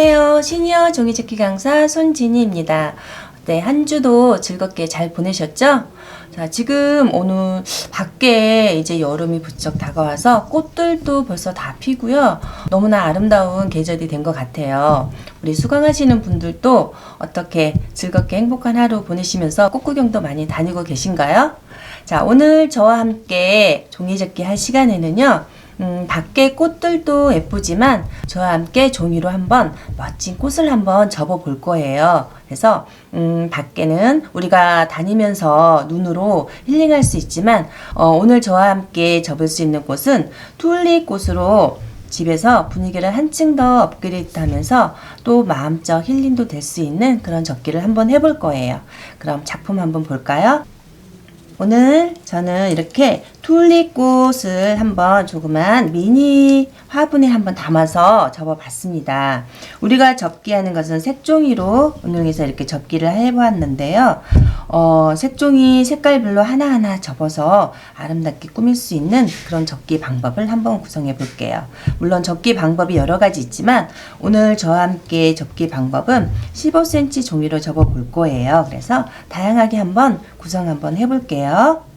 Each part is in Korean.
안녕하세요. 시니어 종이접기 강사 손진희입니다. 네, 한 주도 즐겁게 잘 보내셨죠? 자, 지금 오늘 밖에 이제 여름이 부쩍 다가와서 꽃들도 벌써 다 피고요. 너무나 아름다운 계절이 된 것 같아요. 우리 수강하시는 분들도 어떻게 즐겁게 행복한 하루 보내시면서 꽃구경도 많이 다니고 계신가요? 자, 오늘 저와 함께 종이접기 할 시간에는요. 음, 밖에 꽃들도 예쁘지만 저와 함께 종이로 한번 멋진 꽃을 한번 접어 볼 거예요. 그래서 음, 밖에는 우리가 다니면서 눈으로 힐링할 수 있지만 어, 오늘 저와 함께 접을 수 있는 꽃은 튤립 꽃으로 집에서 분위기를 한층 더 업그레이드 하면서 또 마음적 힐링도 될 수 있는 그런 접기를 한번 해볼 거예요. 그럼 작품 한번 볼까요? 오늘 저는 이렇게 튤립꽃을 한번 조그만 미니 화분에 한번 담아서 접어봤습니다. 우리가 접기하는 것은 색종이로 운용해서 이렇게 접기를 해보았는데요. 어, 색종이 색깔별로 하나하나 접어서 아름답게 꾸밀 수 있는 그런 접기 방법을 한번 구성해 볼게요. 물론 접기 방법이 여러 가지 있지만 오늘 저와 함께 접기 방법은 15cm 종이로 접어 볼 거예요. 그래서 다양하게 한번 구성 한번 해볼게요.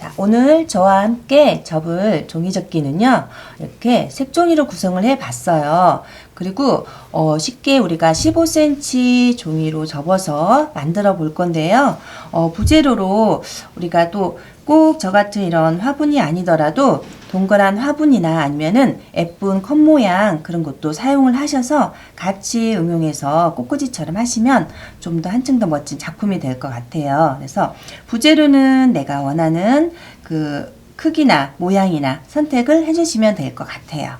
자, 오늘 저와 함께 접을 종이 접기는요, 이렇게 색종이로 구성을 해 봤어요. 그리고, 어, 쉽게 우리가 15cm 종이로 접어서 만들어 볼 건데요. 어, 부재료로 우리가 또 꼭 저 같은 이런 화분이 아니더라도 동그란 화분이나 아니면은 예쁜 컵 모양 그런 것도 사용을 하셔서 같이 응용해서 꽃꽂이처럼 하시면 좀 더 한층 더 멋진 작품이 될 것 같아요. 그래서 부재료는 내가 원하는 그 크기나 모양이나 선택을 해주시면 될 것 같아요.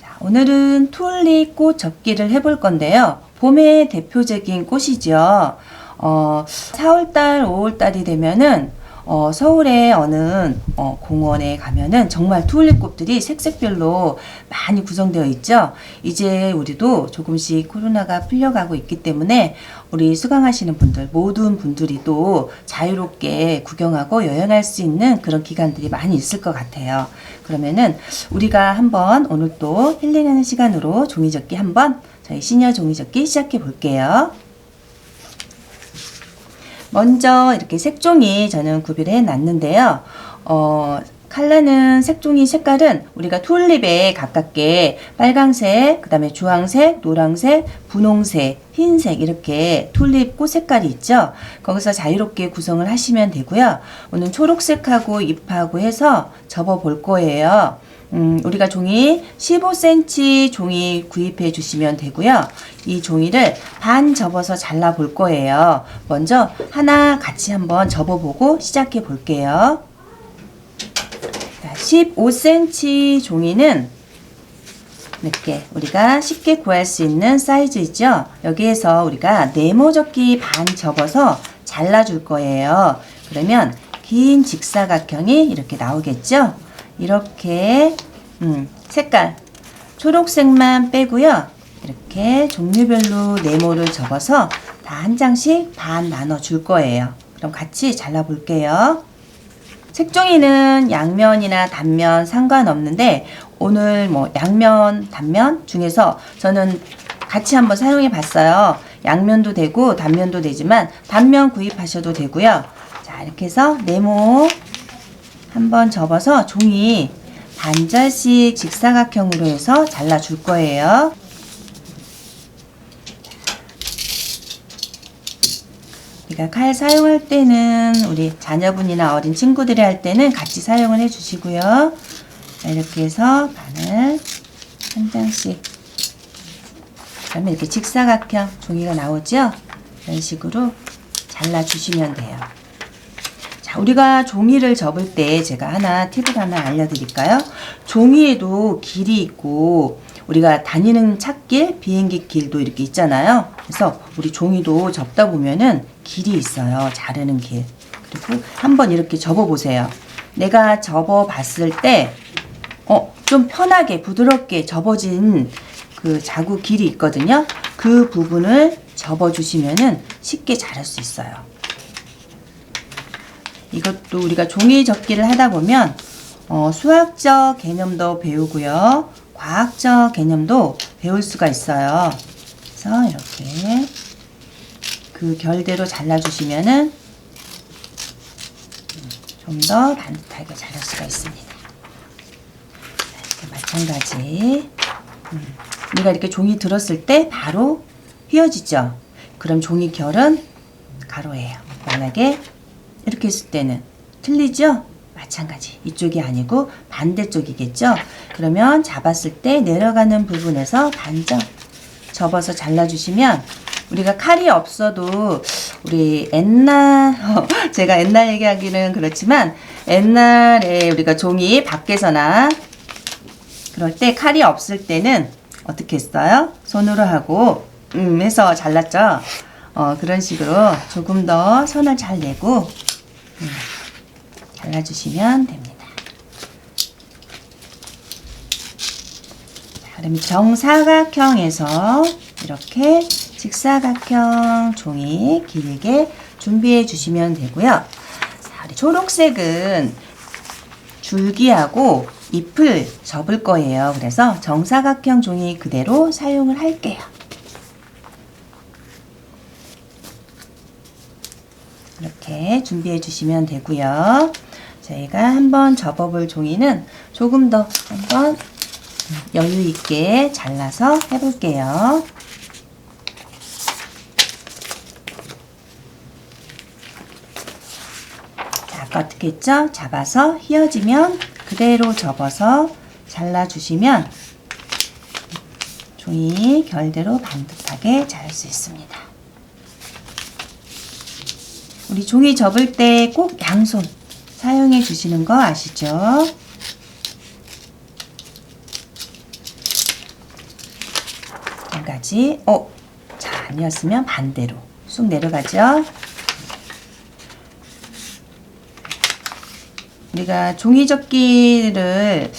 자, 오늘은 튤립 꽃 접기를 해볼 건데요. 봄의 대표적인 꽃이죠. 어, 4월달, 5월달이 되면은 어, 서울의 어느 어, 공원에 가면은 정말 튤립꽃들이 색색별로 많이 구성되어 있죠. 이제 우리도 조금씩 코로나가 풀려가고 있기 때문에 우리 수강하시는 분들 모든 분들이 또 자유롭게 구경하고 여행할 수 있는 그런 기간들이 많이 있을 것 같아요. 그러면은 우리가 한번 오늘 또 힐링하는 시간으로 종이접기 한번 저희 시니어 종이접기 시작해 볼게요. 먼저 이렇게 색종이 저는 구비를 해놨는데요. 어, 칼라는 색종이 색깔은 우리가 튤립에 가깝게 빨강색, 그 다음에 주황색, 노랑색, 분홍색, 흰색 이렇게 튤립 꽃 색깔이 있죠. 거기서 자유롭게 구성을 하시면 되고요. 오늘 초록색하고 잎하고 해서 접어 볼 거예요. 음, 우리가 종이 15cm 종이 구입해 주시면 되고요. 이 종이를 반 접어서 잘라 볼 거예요. 먼저 하나 같이 한번 접어 보고 시작해 볼게요. 15cm 종이는 이렇게 우리가 쉽게 구할 수 있는 사이즈이죠. 여기에서 우리가 네모 접기 반 접어서 잘라줄 거예요. 그러면 긴 직사각형이 이렇게 나오겠죠. 이렇게 음, 색깔 초록색만 빼고요. 이렇게 종류별로 네모를 접어서 다 한 장씩 반 나눠 줄 거예요. 그럼 같이 잘라 볼게요. 색종이는 양면이나 단면 상관없는데 오늘 뭐 양면, 단면 중에서 저는 같이 한번 사용해 봤어요. 양면도 되고 단면도 되지만 단면 구입하셔도 되고요. 자, 이렇게 해서 네모 한번 접어서 종이 반절씩 직사각형으로 해서 잘라 줄 거예요. 우리가 칼 사용할 때는 우리 자녀분이나 어린 친구들이 할 때는 같이 사용을 해 주시고요. 자, 이렇게 해서 반을 한 장씩 그다음에 이렇게 직사각형 종이가 나오죠? 이런 식으로 잘라 주시면 돼요. 자, 우리가 종이를 접을 때 제가 하나 팁을 하나 알려드릴까요? 종이에도 길이 있고 우리가 다니는 찻길, 비행기 길도 이렇게 있잖아요. 그래서 우리 종이도 접다 보면은 길이 있어요. 자르는 길. 그리고 한번 이렇게 접어 보세요. 내가 접어 봤을 때, 어, 좀 편하게 부드럽게 접어진 그 자구 길이 있거든요. 그 부분을 접어 주시면은 쉽게 자를 수 있어요. 이것도 우리가 종이 접기를 하다 보면 어, 수학적 개념도 배우고요. 과학적 개념도 배울 수가 있어요. 그래서 이렇게 그 결대로 잘라주시면은 좀 더 반듯하게 자를 수가 있습니다. 이렇게 마찬가지. 음, 우리가 이렇게 종이 들었을 때 바로 휘어지죠. 그럼 종이 결은 가로예요. 만약에 이렇게 했을 때는 틀리죠? 마찬가지. 이쪽이 아니고 반대쪽이겠죠? 그러면 잡았을 때 내려가는 부분에서 반점 접어서 잘라주시면 우리가 칼이 없어도 우리 옛날 제가 옛날 얘기하기는 그렇지만 옛날에 우리가 종이 밖에서나 그럴 때 칼이 없을 때는 어떻게 했어요? 손으로 하고 음 해서 잘랐죠. 어 그런 식으로 조금 더 손을 잘 내고 음, 잘라주시면 됩니다. 자, 그럼 정사각형에서 이렇게 직사각형 종이 길게 준비해 주시면 되고요. 자, 우리 초록색은 줄기하고 잎을 접을 거예요. 그래서 정사각형 종이 그대로 사용을 할게요. 이렇게 준비해 주시면 되고요. 저희가 한번 접어볼 종이는 조금 더 한번 여유 있게 잘라서 해볼게요. 자, 아까 어떻게 했죠? 잡아서 휘어지면 그대로 접어서 잘라주시면 종이 결대로 반듯하게 자를 수 있습니다. 우리 종이 접을 때 꼭 양손 사용해 주시는 거 아시죠? 여기까지. 어, 자, 아니었으면 반대로 쑥 내려가죠. 우리가 종이접기를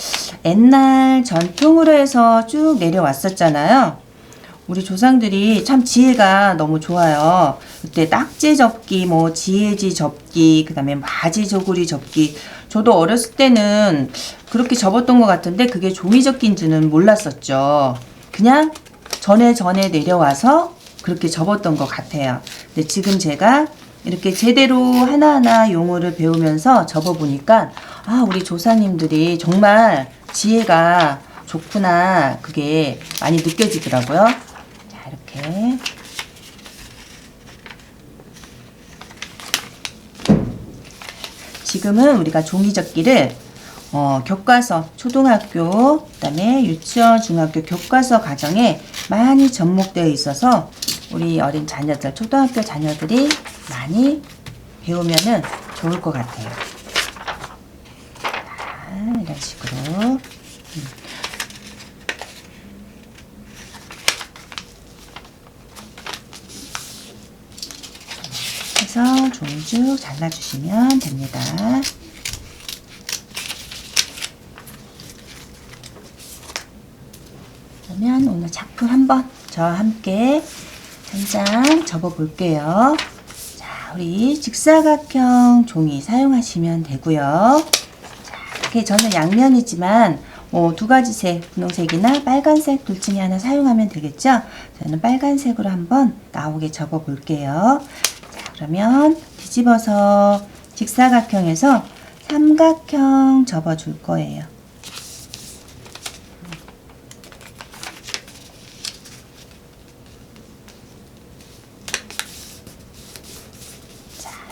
옛날 전통으로 해서 쭉 내려왔었잖아요. 우리 조상들이 참 지혜가 너무 좋아요. 그때 딱지 접기, 뭐 지혜지 접기, 그 다음에 바지 저고리 접기. 저도 어렸을 때는 그렇게 접었던 것 같은데 그게 종이 접기인 줄은 몰랐었죠. 그냥 전에 전에 내려와서 그렇게 접었던 것 같아요. 근데 지금 제가 이렇게 제대로 하나하나 용어를 배우면서 접어보니까 아, 우리 조사님들이 정말 지혜가 좋구나. 그게 많이 느껴지더라고요. 자, 이렇게. 지금은 우리가 종이접기를 어, 교과서, 초등학교, 그 다음에 유치원, 중학교 교과서 과정에 많이 접목되어 있어서 우리 어린 자녀들, 초등학교 자녀들이 많이 배우면은 좋을 것 같아요. 자, 이런 식으로. 음. 해서 종 쭉 잘라주시면 됩니다. 그러면 오늘 작품 한번 저와 함께 한 장 접어 볼게요. 자, 우리 직사각형 종이 사용하시면 되고요. 자, 이렇게 저는 양면이지만 뭐두 가지 색, 분홍색이나 빨간색 둘 중에 하나 사용하면 되겠죠? 저는 빨간색으로 한번 나오게 접어 볼게요. 자, 그러면 뒤집어서 직사각형에서 삼각형 접어 줄 거예요.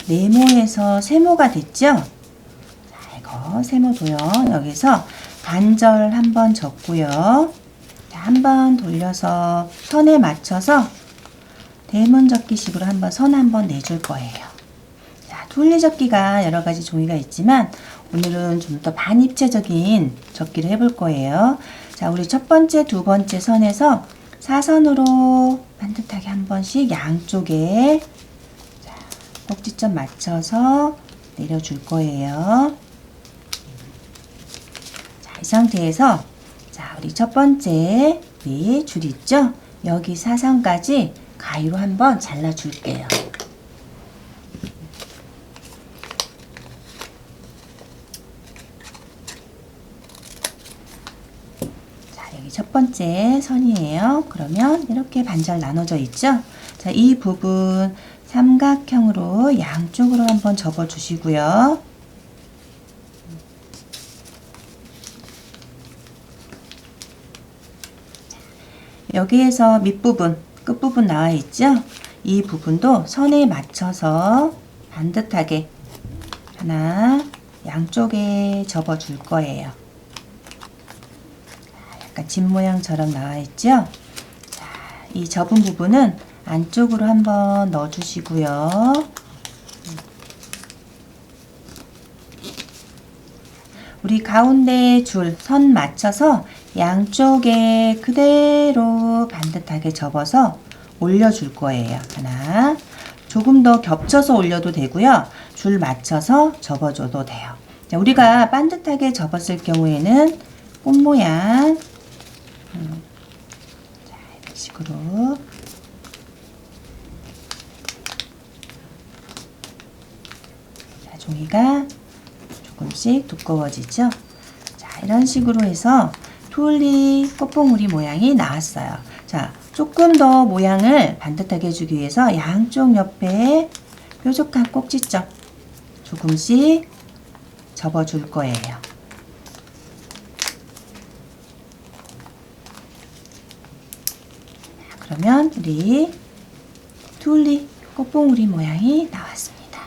네모에서 세모가 됐죠? 자, 이거 세모 도형 여기서 반절 한번 접고요. 한번 돌려서 선에 맞춰서 대문 접기식으로 한번 선 한번 내줄 거예요. 자, 둘리 접기가 여러 가지 종이가 있지만 오늘은 좀 더 반입체적인 접기를 해볼 거예요. 자, 우리 첫 번째, 두 번째 선에서 사선으로 반듯하게 한 번씩 양쪽에 꼭지점 맞춰서 내려줄 거예요. 자, 이 상태에서 자, 우리 첫 번째 위줄 있죠? 여기 사선까지 가위로 한번 잘라 줄게요. 자, 여기 첫 번째 선이에요. 그러면 이렇게 반절 나눠져 있죠? 자, 이 부분 삼각형으로 양쪽으로 한번 접어 주시고요. 여기에서 밑부분, 끝부분 나와 있죠? 이 부분도 선에 맞춰서 반듯하게 하나 양쪽에 접어 줄 거예요. 약간 집 모양처럼 나와 있죠? 자, 이 접은 부분은 안쪽으로 한번 넣어 주시고요. 우리 가운데 줄 선 맞춰서 양쪽에 그대로 반듯하게 접어서 올려줄 거예요. 하나. 조금 더 겹쳐서 올려도 되고요. 줄 맞춰서 접어줘도 돼요. 자, 우리가 반듯하게 접었을 경우에는 꽃 모양. 음, 자, 이런 식으로. 자, 종이가 조금씩 두꺼워지죠? 자, 이런 식으로 해서 튤립 꽃봉우리 모양이 나왔어요. 자, 조금 더 모양을 반듯하게 해주기 위해서 양쪽 옆에 뾰족한 꼭지점 조금씩 접어줄 거예요. 그러면 우리 튤립 꽃봉우리 모양이 나왔습니다.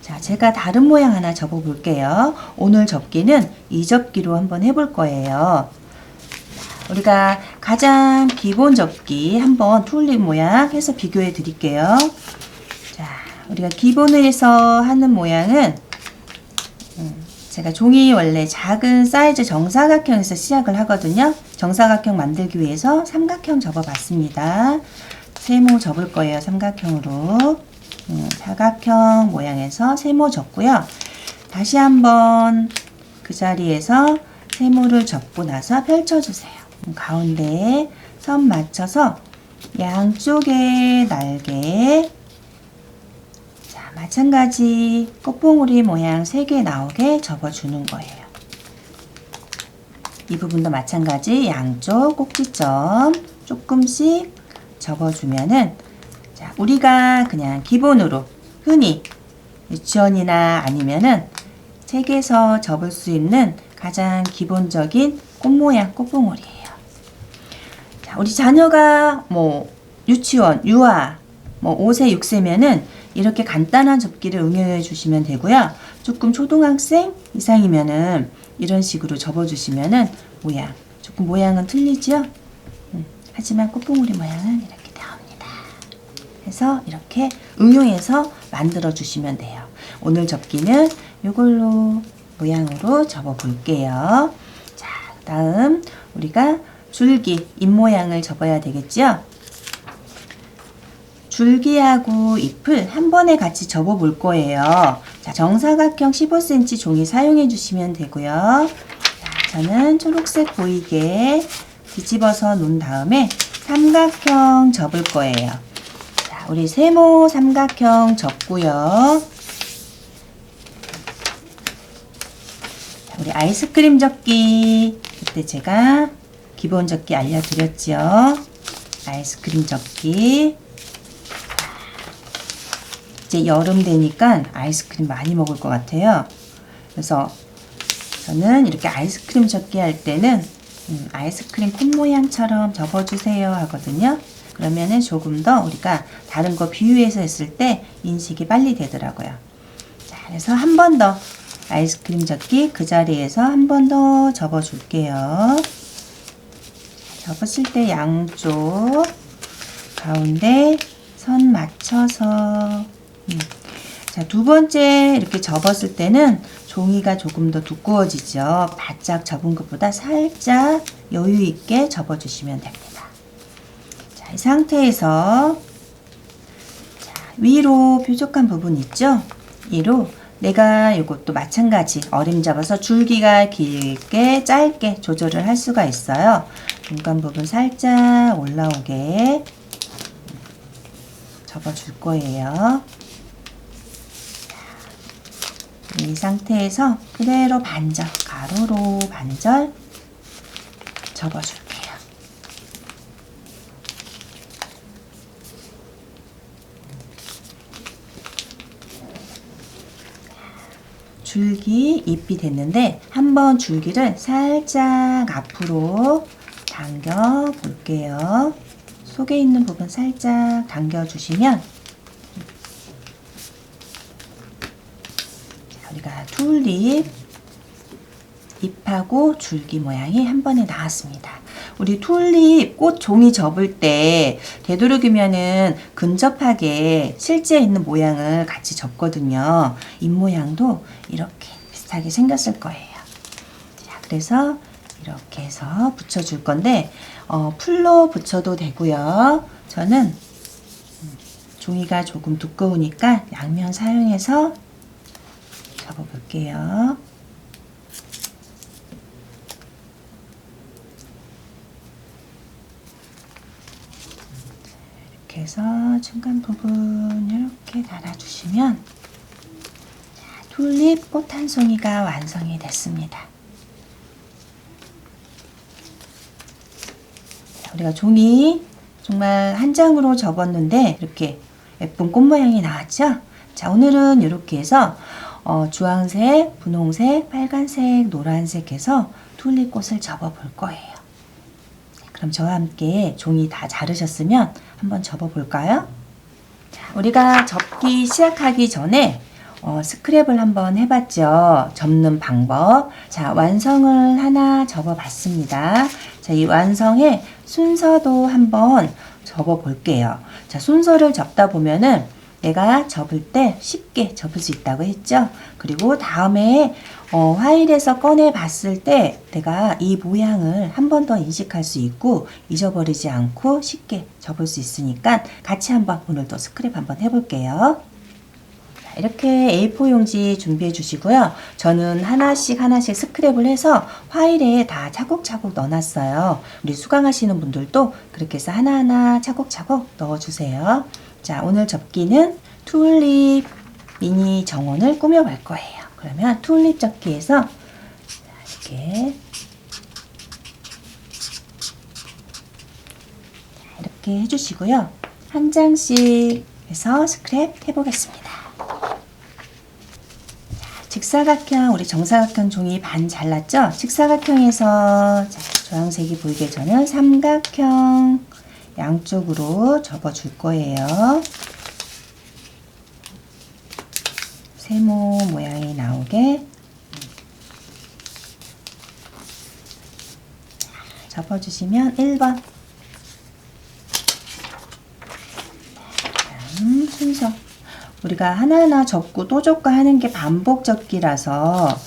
자, 제가 다른 모양 하나 접어 볼게요. 오늘 접기는 이 접기로 한번 해볼 거예요. 우리가 가장 기본 접기 한번 튤립 모양 해서 비교해 드릴게요. 자, 우리가 기본에서 하는 모양은 음, 제가 종이 원래 작은 사이즈 정사각형에서 시작을 하거든요. 정사각형 만들기 위해서 삼각형 접어봤습니다. 세모 접을 거예요. 삼각형으로. 음, 사각형 모양에서 세모 접고요. 다시 한번 그 자리에서 세모를 접고 나서 펼쳐주세요. 음, 가운데에 선 맞춰서 양쪽에 날개 자 마찬가지 꽃봉오리 모양 3개 나오게 접어주는 거예요. 이 부분도 마찬가지 양쪽 꼭지점 조금씩 접어주면은 자 우리가 그냥 기본으로 흔히 유치원이나 아니면은 책에서 접을 수 있는 가장 기본적인 꽃 모양 꽃봉오리예요. 자, 우리 자녀가 뭐 유치원, 유아, 뭐 5세, 6세면은 이렇게 간단한 접기를 응용해 주시면 되고요. 조금 초등학생 이상이면은 이런 식으로 접어 주시면은 모양, 조금 모양은 틀리죠? 음, 하지만 꽃봉오리 모양은 이렇게 나옵니다. 그래서 이렇게 응용해서 만들어 주시면 돼요. 오늘 접기는 이걸로 모양으로 접어 볼게요. 자, 다음 우리가 줄기 잎 모양을 접어야 되겠죠? 줄기하고 잎을 한 번에 같이 접어 볼 거예요. 자, 정사각형 15cm 종이 사용해 주시면 되고요. 자, 저는 초록색 보이게 뒤집어서 놓은 다음에 삼각형 접을 거예요. 자, 우리 세모 삼각형 접고요. 자, 우리 아이스크림 접기 그때 제가 기본 접기 알려드렸죠. 아이스크림 접기. 이제 여름 되니까 아이스크림 많이 먹을 것 같아요. 그래서 저는 이렇게 아이스크림 접기 할 때는 음, 아이스크림 꽃 모양처럼 접어주세요 하거든요. 그러면은 조금 더 우리가 다른 거 비유해서 했을 때 인식이 빨리 되더라고요. 자, 그래서 한 번 더 아이스크림 접기 그 자리에서 한 번 더 접어줄게요. 접었을 때 양쪽 가운데 선 맞춰서 음. 자, 두 번째 이렇게 접었을 때는 종이가 조금 더 두꺼워지죠. 바짝 접은 것보다 살짝 여유 있게 접어주시면 됩니다. 자, 이 상태에서 자, 위로 뾰족한 부분 있죠? 위로 내가 이것도 마찬가지 어림 잡아서 줄기가 길게 짧게 조절을 할 수가 있어요. 중간 부분 살짝 올라오게 접어줄 거예요. 이 상태에서 그대로 반절, 가로로 반절 접어줄게요. 줄기 잎이 됐는데 한번 줄기를 살짝 앞으로 당겨 볼게요. 속에 있는 부분 살짝 당겨 주시면 자, 튤립 잎하고 줄기 모양이 한 번에 나왔습니다. 우리 튤립 꽃 종이 접을 때 되도록이면은 근접하게 실제 있는 모양을 같이 접거든요. 잎 모양도 이렇게 비슷하게 생겼을 거예요. 자, 그래서 이렇게 해서 붙여줄 건데 어, 풀로 붙여도 되고요. 저는 음, 종이가 조금 두꺼우니까 양면 사용해서 접어볼게요. 이렇게 해서 중간 부분 이렇게 달아주시면 자, 튤립 꽃 한 송이가 완성이 됐습니다. 자, 우리가 종이 정말 한 장으로 접었는데 이렇게 예쁜 꽃 모양이 나왔죠? 자, 오늘은 이렇게 해서 어, 주황색, 분홍색, 빨간색, 노란색 해서 튤립 꽃을 접어 볼 거예요. 그럼 저와 함께 종이 다 자르셨으면 한번 접어 볼까요? 자, 우리가 접기 시작하기 전에 어, 스크랩을 한번 해봤죠. 접는 방법. 자, 완성을 하나 접어 봤습니다. 자, 이 완성의 순서도 한번 접어 볼게요. 자, 순서를 접다 보면은 내가 접을 때 쉽게 접을 수 있다고 했죠. 그리고 다음에 어, 화일에서 꺼내 봤을 때 내가 이 모양을 한 번 더 인식할 수 있고 잊어버리지 않고 쉽게 접을 수 있으니까 같이 한번 오늘도 스크랩 한번 해볼게요. 자, 이렇게 A4 용지 준비해 주시고요. 저는 하나씩 하나씩 스크랩을 해서 화일에 다 차곡차곡 넣어놨어요. 우리 수강하시는 분들도 그렇게 해서 하나하나 차곡차곡 넣어주세요. 자, 오늘 접기는 튤립 미니 정원을 꾸며볼 거예요. 그러면 튤립 접기에서 이렇게 이렇게 해주시고요. 한 장씩 해서 스크랩 해보겠습니다. 직사각형, 우리 정사각형 종이 반 잘랐죠? 직사각형에서 자, 주황색이 보이게 저는 삼각형 양쪽으로 접어줄 거예요. 세모 모양이 나오게. 접어주시면 1번. 다음 순서. 우리가 하나하나 접고 또 접고 하는 게 반복 접기라서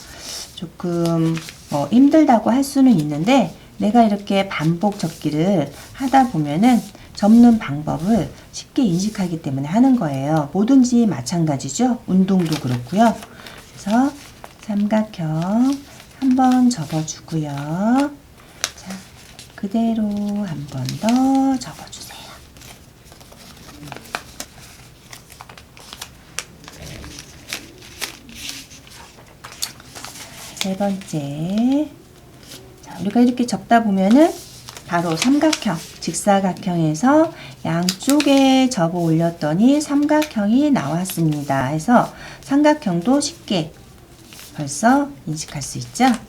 조금 어, 힘들다고 할 수는 있는데 내가 이렇게 반복 접기를 하다 보면은 접는 방법을 쉽게 인식하기 때문에 하는 거예요. 뭐든지 마찬가지죠. 운동도 그렇고요. 그래서 삼각형 한번 접어주고요. 자, 그대로 한 번 더 접어주세요. 세 번째. 자, 우리가 이렇게 접다 보면은 바로 삼각형, 직사각형에서 양쪽에 접어 올렸더니 삼각형이 나왔습니다. 해서 삼각형도 쉽게 벌써 인식할 수 있죠? 자,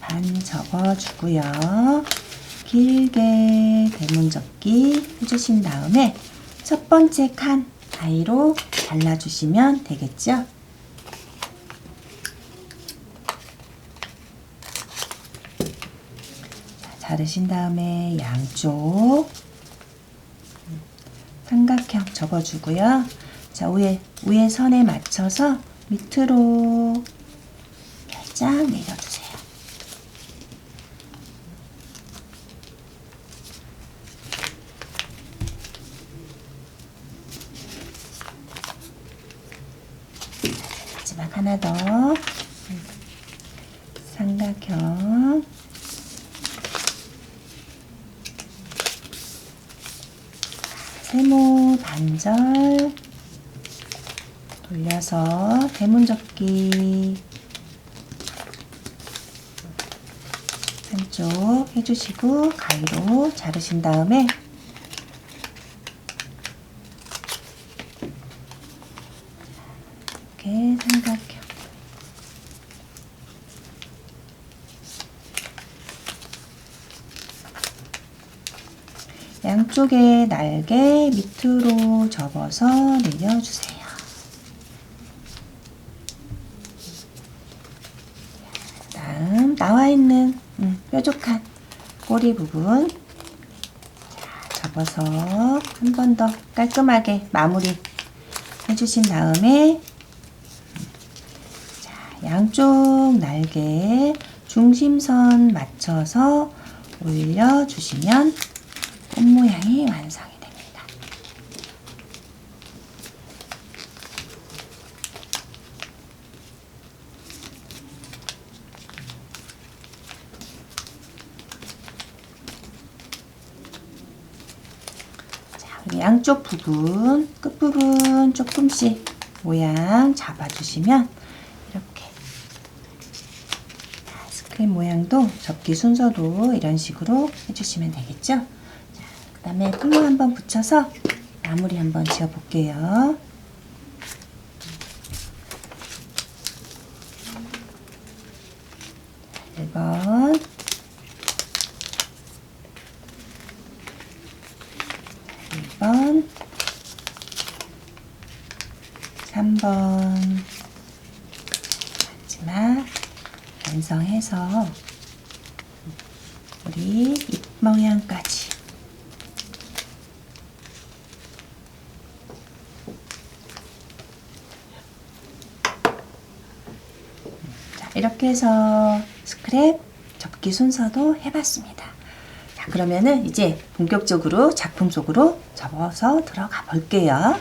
반 접어주고요. 길게 대문 접기 해주신 다음에 첫 번째 칸 가위로 잘라주시면 되겠죠? 자르신 다음에 양쪽 삼각형 접어주고요. 자 위에 위에 선에 맞춰서 밑으로 살짝 내려주세요. 마지막 하나 더 삼각형 반절 돌려서 대문 접기. 한쪽 해주시고 가위로 자르신 다음에 이렇게 삼각형 양쪽에 날개 밑으로 접어서 내려주세요. 나와 있는 음, 뾰족한 꼬리 부분 자, 접어서 한 번 더 깔끔하게 마무리 해주신 다음에 음, 자, 양쪽 날개 중심선 맞춰서 올려주시면 꽃 모양이 완성이 됩니다. 자, 우리 양쪽 부분, 끝부분 조금씩 모양 잡아주시면 이렇게 자, 스크린 모양도 접기 순서도 이런 식으로 해주시면 되겠죠? 다음에 글루 한번 붙여서 마무리 한번 지어 볼게요. 일 번. 2번. 3번. 마지막 완성해서 우리 입 모양까지 자, 이렇게 해서 스크랩 접기 순서도 해봤습니다. 자, 그러면은 이제 본격적으로 작품 속으로 접어서 들어가 볼게요.